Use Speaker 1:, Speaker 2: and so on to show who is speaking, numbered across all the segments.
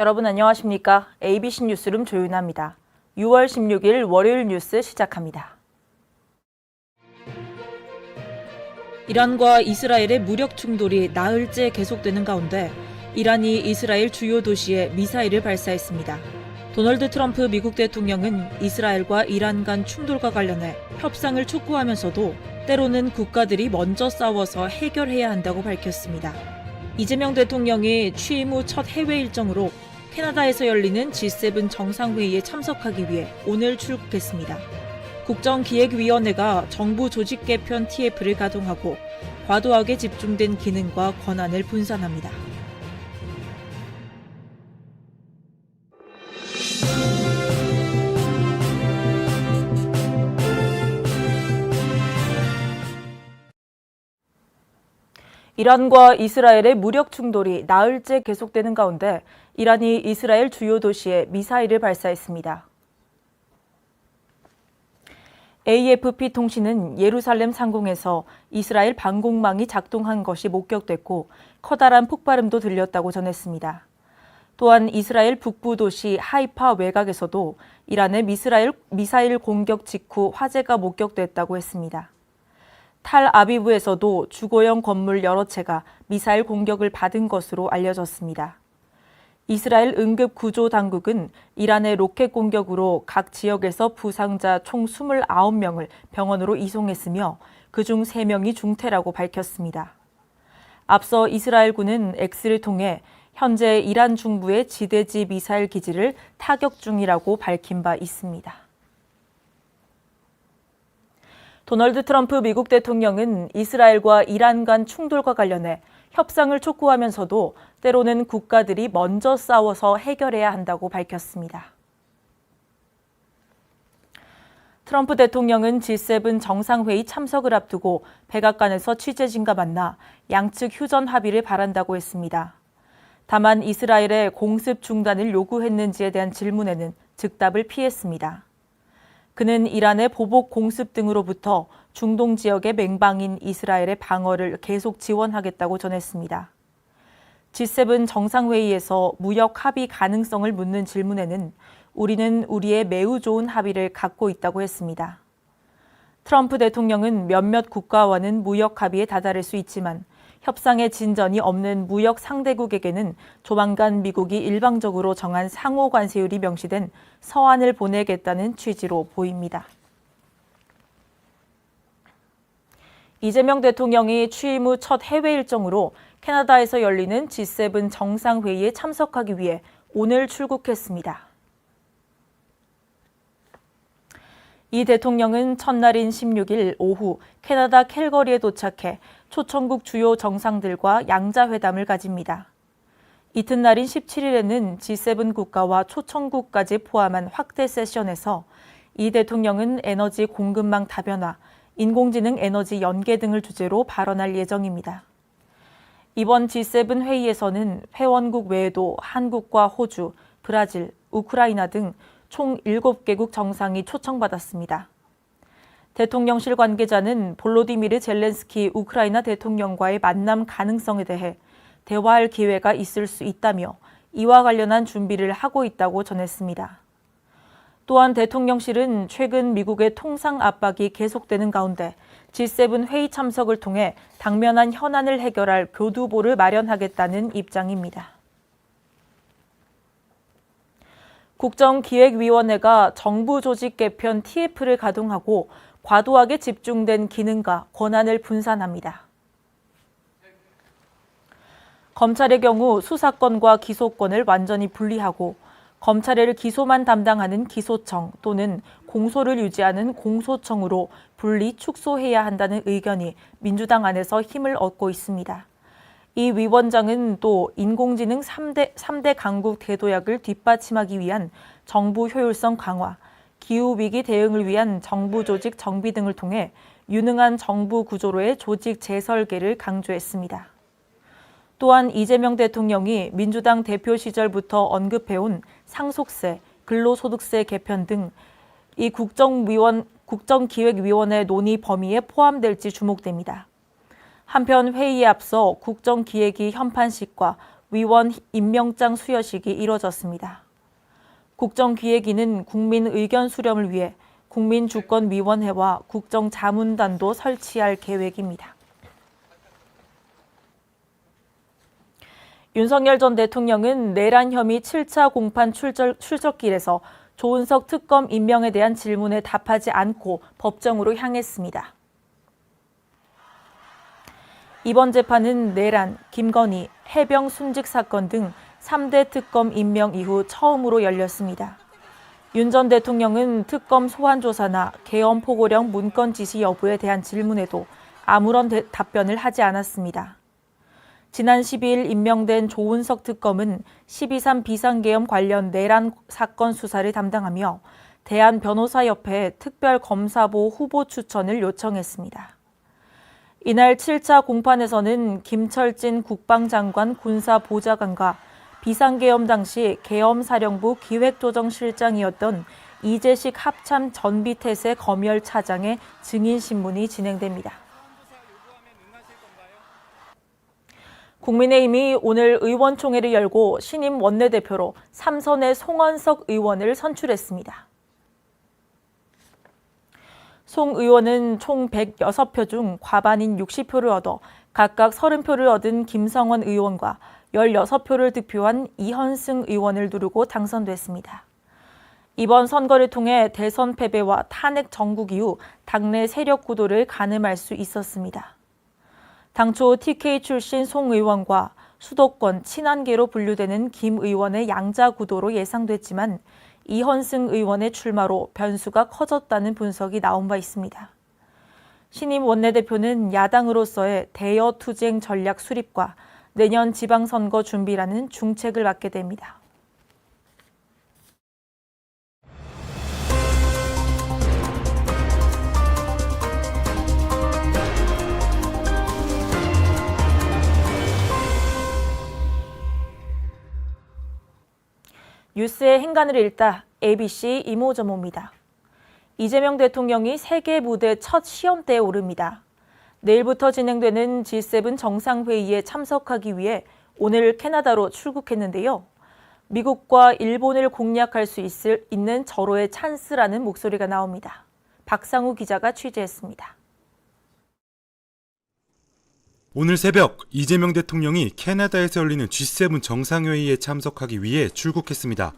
Speaker 1: 여러분 안녕하십니까? ABC 뉴스룸 조윤아입니다. 6월 16일 월요일 뉴스 시작합니다. 이란과 이스라엘의 무력 충돌이 나흘째 계속되는 가운데 이란이 이스라엘 주요 도시에 미사일을 발사했습니다. 도널드 트럼프 미국 대통령은 이스라엘과 이란 간 충돌과 관련해 협상을 촉구하면서도 때로는 국가들이 먼저 싸워서 해결해야 한다고 밝혔습니다. 이재명 대통령이 취임 후 첫 해외 일정으로 캐나다에서 열리는 G7 정상회의에 참석하기 위해 오늘 출국했습니다. 국정기획위원회가 정부 조직 개편 TF를 가동하고 과도하게 집중된 기능과 권한을 분산합니다. 이란과 이스라엘의 무력 충돌이 나흘째 계속되는 가운데 이란이 이스라엘 주요 도시에 미사일을 발사했습니다. AFP 통신은 예루살렘 상공에서 이스라엘 방공망이 작동한 것이 목격됐고 커다란 폭발음도 들렸다고 전했습니다. 또한 이스라엘 북부 도시 하이파 외곽에서도 이란의 미스라엘, 미사일 공격 직후 화재가 목격됐다고 했습니다. 탈 아비브에서도 주거용 건물 여러 채가 미사일 공격을 받은 것으로 알려졌습니다. 이스라엘 응급 구조 당국은 이란의 로켓 공격으로 각 지역에서 부상자 총 29명을 병원으로 이송했으며 그중 3명이 중태라고 밝혔습니다. 앞서 이스라엘군은 X를 통해 현재 이란 중부의 지대지 미사일 기지를 타격 중이라고 밝힌 바 있습니다. 도널드 트럼프 미국 대통령은 이스라엘과 이란 간 충돌과 관련해 협상을 촉구하면서도 때로는 국가들이 먼저 싸워서 해결해야 한다고 밝혔습니다. 트럼프 대통령은 G7 정상회의 참석을 앞두고 백악관에서 취재진과 만나 양측 휴전 합의를 바란다고 했습니다. 다만 이스라엘의 공습 중단을 요구했는지에 대한 질문에는 즉답을 피했습니다. 그는 이란의 보복 공습 등으로부터 중동 지역의 맹방인 이스라엘의 방어를 계속 지원하겠다고 전했습니다. G7 정상회의에서 무역 합의 가능성을 묻는 질문에는 우리는 우리의 매우 좋은 합의를 갖고 있다고 했습니다. 트럼프 대통령은 몇몇 국가와는 무역 합의에 다다를 수 있지만 협상의 진전이 없는 무역 상대국에게는 조만간 미국이 일방적으로 정한 상호 관세율이 명시된 서한을 보내겠다는 취지로 보입니다. 이재명 대통령이 취임 후 첫 해외 일정으로 캐나다에서 열리는 G7 정상회의에 참석하기 위해 오늘 출국했습니다. 이 대통령은 첫날인 16일 오후 캐나다 캘거리에 도착해 초청국 주요 정상들과 양자회담을 가집니다. 이튿날인 17일에는 G7 국가와 초청국까지 포함한 확대 세션에서 이 대통령은 에너지 공급망 다변화, 인공지능 에너지 연계 등을 주제로 발언할 예정입니다. 이번 G7 회의에서는 회원국 외에도 한국과 호주, 브라질, 우크라이나 등 총 7개국 정상이 초청받았습니다. 대통령실 관계자는 볼로디미르 젤렌스키 우크라이나 대통령과의 만남 가능성에 대해 대화할 기회가 있을 수 있다며 이와 관련한 준비를 하고 있다고 전했습니다. 또한 대통령실은 최근 미국의 통상 압박이 계속되는 가운데 G7 회의 참석을 통해 당면한 현안을 해결할 교두보를 마련하겠다는 입장입니다. 국정기획위원회가 정부 조직 개편 TF를 가동하고 과도하게 집중된 기능과 권한을 분산합니다. 검찰의 경우 수사권과 기소권을 완전히 분리하고 검찰을 기소만 담당하는 기소청 또는 공소를 유지하는 공소청으로 분리 축소해야 한다는 의견이 민주당 안에서 힘을 얻고 있습니다. 이 위원장은 또 인공지능 3대, 3대 강국 대도약을 뒷받침하기 위한 정부 효율성 강화, 기후위기 대응을 위한 정부 조직 정비 등을 통해 유능한 정부 구조로의 조직 재설계를 강조했습니다. 또한 이재명 대통령이 민주당 대표 시절부터 언급해온 상속세, 근로소득세 개편 등 이 국정위원, 국정기획위원회 논의 범위에 포함될지 주목됩니다. 한편 회의에 앞서 국정기획위 현판식과 위원 임명장 수여식이 이뤄졌습니다. 국정기획위는 국민 의견 수렴을 위해 국민주권위원회와 국정자문단도 설치할 계획입니다. 윤석열 전 대통령은 내란 혐의 7차 공판 출적, 출적길에서 조은석 특검 임명에 대한 질문에 답하지 않고 법정으로 향했습니다. 이번 재판은 내란, 김건희, 해병 순직 사건 등 3대 특검 임명 이후 처음으로 열렸습니다. 윤 전 대통령은 특검 소환 조사나 계엄 포고령 문건 지시 여부에 대한 질문에도 아무런 대, 답변을 하지 않았습니다. 지난 12일 임명된 조은석 특검은 12.3 비상계엄 관련 내란 사건 수사를 담당하며 대한변호사협회 특별검사보 후보 추천을 요청했습니다. 이날 7차 공판에서는 김철진 국방장관 군사보좌관과 비상계엄 당시 계엄사령부 기획조정실장이었던 이재식 합참 전비태세 검열 차장의 증인신문이 진행됩니다. 국민의힘이 오늘 의원총회를 열고 신임 원내대표로 삼선의 송원석 의원을 선출했습니다. 송 의원은 총 106표 중 과반인 60표를 얻어 각각 30표를 얻은 김성원 의원과 16표를 득표한 이현승 의원을 누르고 당선됐습니다. 이번 선거를 통해 대선 패배와 탄핵 정국 이후 당내 세력 구도를 가늠할 수 있었습니다. 당초 TK 출신 송 의원과 수도권 친한계로 분류되는 김 의원의 양자 구도로 예상됐지만 이현승 의원의 출마로 변수가 커졌다는 분석이 나온 바 있습니다. 신임 원내대표는 야당으로서의 대여 투쟁 전략 수립과 내년 지방선거 준비라는 중책을 맡게 됩니다. 뉴스의 행간을 읽다 ABC 이모저모입니다. 이재명 대통령이 세계 무대 첫 시험대에 오릅니다. 내일부터 진행되는 G7 정상회의에 참석하기 위해 오늘 캐나다로 출국했는데요. 미국과 일본을 공략할 수 있을, 있는 절호의 찬스라는 목소리가 나옵니다. 박상우 기자가 취재했습니다.
Speaker 2: 오늘 새벽 이재명 대통령이 캐나다에서 열리는 G7 정상회의에 참석하기 위해 출국했습니다.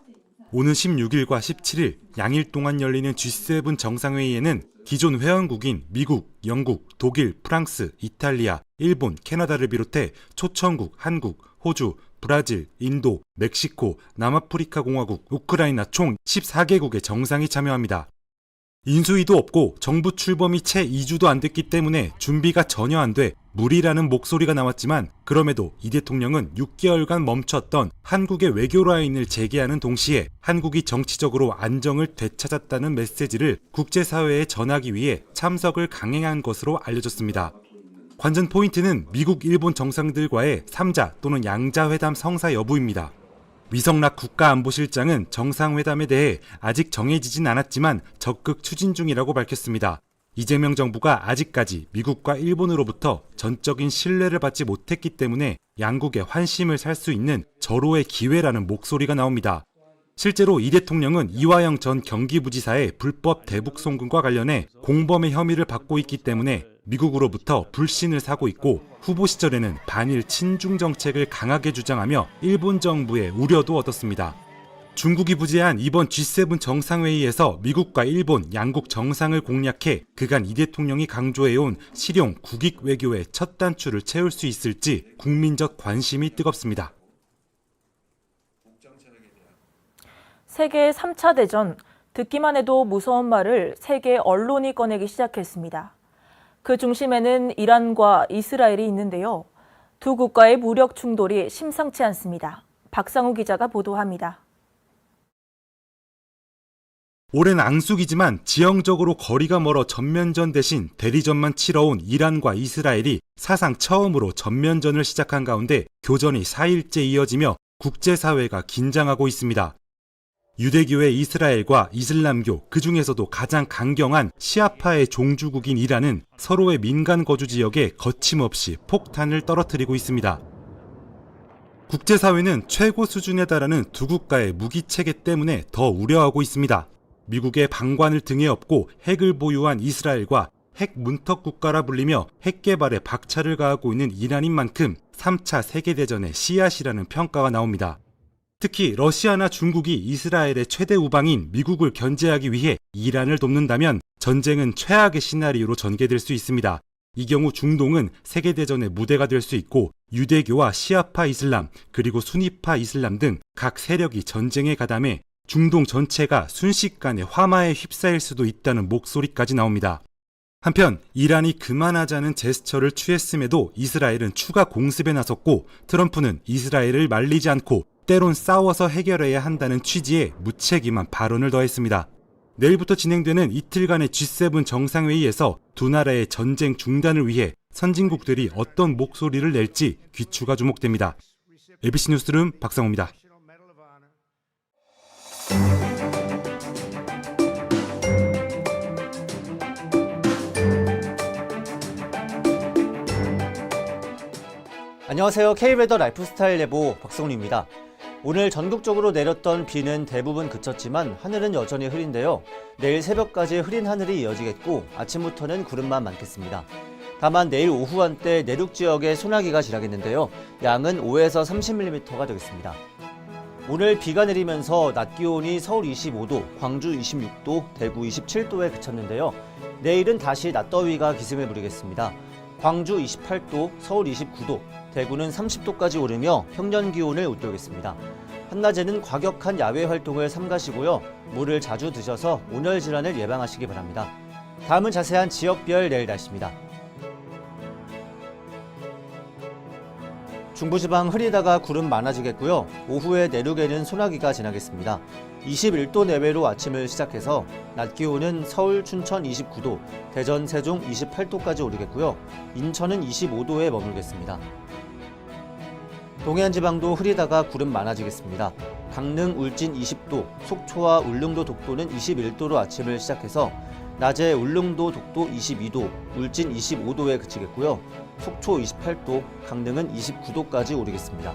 Speaker 2: 오는 16일과 17일 양일 동안 열리는 G7 정상회의에는 기존 회원국인 미국, 영국, 독일, 프랑스, 이탈리아, 일본, 캐나다를 비롯해 초청국, 한국, 호주, 브라질, 인도, 멕시코, 남아프리카 공화국, 우크라이나 총 14개국의 정상이 참여합니다. 인수위도 없고 정부 출범이 채 2주도 안 됐기 때문에 준비가 전혀 안 돼 무리라는 목소리가 나왔지만 그럼에도 이 대통령은 6개월간 멈췄던 한국의 외교 라인을 재개하는 동시에 한국이 정치적으로 안정을 되찾았다는 메시지를 국제사회에 전하기 위해 참석을 강행한 것으로 알려졌습니다. 관전 포인트는 미국, 일본 정상들과의 3자 또는 양자 회담 성사 여부입니다. 위성락 국가안보실장은 정상회담에 대해 아직 정해지진 않았지만 적극 추진 중이라고 밝혔습니다. 이재명 정부가 아직까지 미국과 일본으로부터 전적인 신뢰를 받지 못했기 때문에 양국의 환심을 살 수 있는 절호의 기회라는 목소리가 나옵니다. 실제로 이 대통령은 이화영 전 경기부지사의 불법 대북 송금과 관련해 공범의 혐의를 받고 있기 때문에 미국으로부터 불신을 사고 있고 후보 시절에는 반일 친중 정책을 강하게 주장하며 일본 정부의 우려도 얻었습니다. 중국이 부재한 이번 G7 정상회의에서 미국과 일본 양국 정상을 공략해 그간 이 대통령이 강조해온 실용 국익 외교의 첫 단추를 채울 수 있을지 국민적 관심이 뜨겁습니다.
Speaker 1: 세계 3차 대전, 듣기만 해도 무서운 말을 세계 언론이 꺼내기 시작했습니다. 그 중심에는 이란과 이스라엘이 있는데요. 두 국가의 무력 충돌이 심상치 않습니다. 박상우 기자가 보도합니다.
Speaker 2: 오랜 앙숙이지만 지형적으로 거리가 멀어 전면전 대신 대리전만 치러온 이란과 이스라엘이 사상 처음으로 전면전을 시작한 가운데 교전이 4일째 이어지며 국제사회가 긴장하고 있습니다. 유대교의 이스라엘과 이슬람교, 그 중에서도 가장 강경한 시아파의 종주국인 이란은 서로의 민간 거주 지역에 거침없이 폭탄을 떨어뜨리고 있습니다. 국제사회는 최고 수준에 달하는 두 국가의 무기 체계 때문에 더 우려하고 있습니다. 미국의 방관을 등에 업고 핵을 보유한 이스라엘과 핵 문턱 국가라 불리며 핵 개발에 박차를 가하고 있는 이란인 만큼 3차 세계대전의 씨앗이라는 평가가 나옵니다. 특히 러시아나 중국이 이스라엘의 최대 우방인 미국을 견제하기 위해 이란을 돕는다면 전쟁은 최악의 시나리오로 전개될 수 있습니다. 이 경우 중동은 세계대전의 무대가 될 수 있고 유대교와 시아파 이슬람 그리고 수니파 이슬람 등 각 세력이 전쟁에 가담해 중동 전체가 순식간에 화마에 휩싸일 수도 있다는 목소리까지 나옵니다. 한편 이란이 그만하자는 제스처를 취했음에도 이스라엘은 추가 공습에 나섰고 트럼프는 이스라엘을 말리지 않고 때론 싸워서 해결해야 한다는 취지의 무책임한 발언을 더했습니다. 내일부터 진행되는 이틀간의 G7 정상회의에서 두 나라의 전쟁 중단을 위해 선진국들이 어떤 목소리를 낼지 귀추가 주목됩니다. ABC 뉴스룸 박상호입니다.
Speaker 3: 안녕하세요. K웨더 라이프스타일 예보 박성훈입니다. 오늘 전국적으로 내렸던 비는 대부분 그쳤지만 하늘은 여전히 흐린데요. 내일 새벽까지 흐린 하늘이 이어지겠고 아침부터는 구름만 많겠습니다. 다만 내일 오후 한때 내륙 지역에 소나기가 지나겠는데요. 양은 5에서 30mm가 되겠습니다. 오늘 비가 내리면서 낮 기온이 서울 25도, 광주 26도, 대구 27도에 그쳤는데요. 내일은 다시 낮더위가 기승을 부리겠습니다. 광주 28도, 서울 29도, 대구는 30도까지 오르며 평년 기온을 웃돌겠습니다. 한낮에는 과격한 야외 활동을 삼가시고요. 물을 자주 드셔서 온열 질환을 예방하시기 바랍니다. 다음은 자세한 지역별 내일 날씨입니다. 중부지방 흐리다가 구름 많아지겠고요. 오후에 내륙에는 소나기가 지나겠습니다. 21도 내외로 아침을 시작해서 낮 기온은 서울, 춘천 29도, 대전, 세종 28도까지 오르겠고요. 인천은 25도에 머물겠습니다. 동해안 지방도 흐리다가 구름 많아지겠습니다. 강릉, 울진 20도, 속초와 울릉도, 독도는 21도로 아침을 시작해서 낮에 울릉도, 독도 22도, 울진 25도에 그치겠고요. 속초 28도, 강릉은 29도까지 오르겠습니다.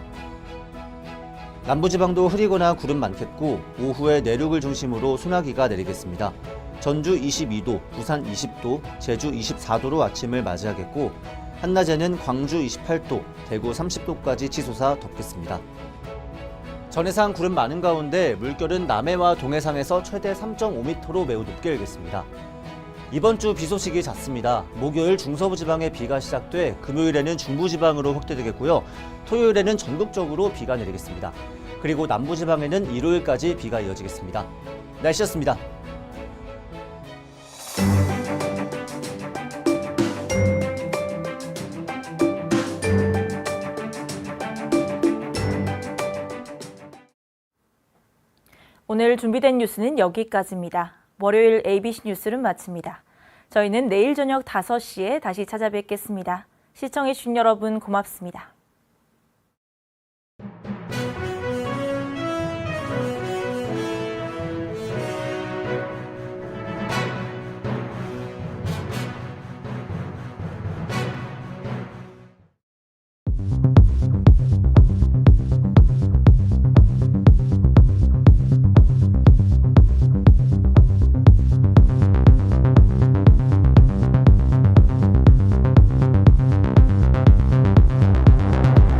Speaker 3: 남부지방도 흐리거나 구름 많겠고 오후에 내륙을 중심으로 소나기가 내리겠습니다. 전주 22도, 부산 20도, 제주 24도로 아침을 맞이하겠고 한낮에는 광주 28도, 대구 30도까지 치솟아 덥겠습니다. 전해상 구름 많은 가운데 물결은 남해와 동해상에서 최대 3.5m로 매우 높게 일겠습니다. 이번 주 비 소식이 잦습니다. 목요일 중서부 지방에 비가 시작돼 금요일에는 중부 지방으로 확대되겠고요. 토요일에는 전국적으로 비가 내리겠습니다. 그리고 남부 지방에는 일요일까지 비가 이어지겠습니다. 날씨였습니다.
Speaker 1: 오늘 준비된 뉴스는 여기까지입니다. 월요일 ABC 뉴스를 마칩니다. 저희는 내일 저녁 5시에 다시 찾아뵙겠습니다. 시청해주신 여러분 고맙습니다.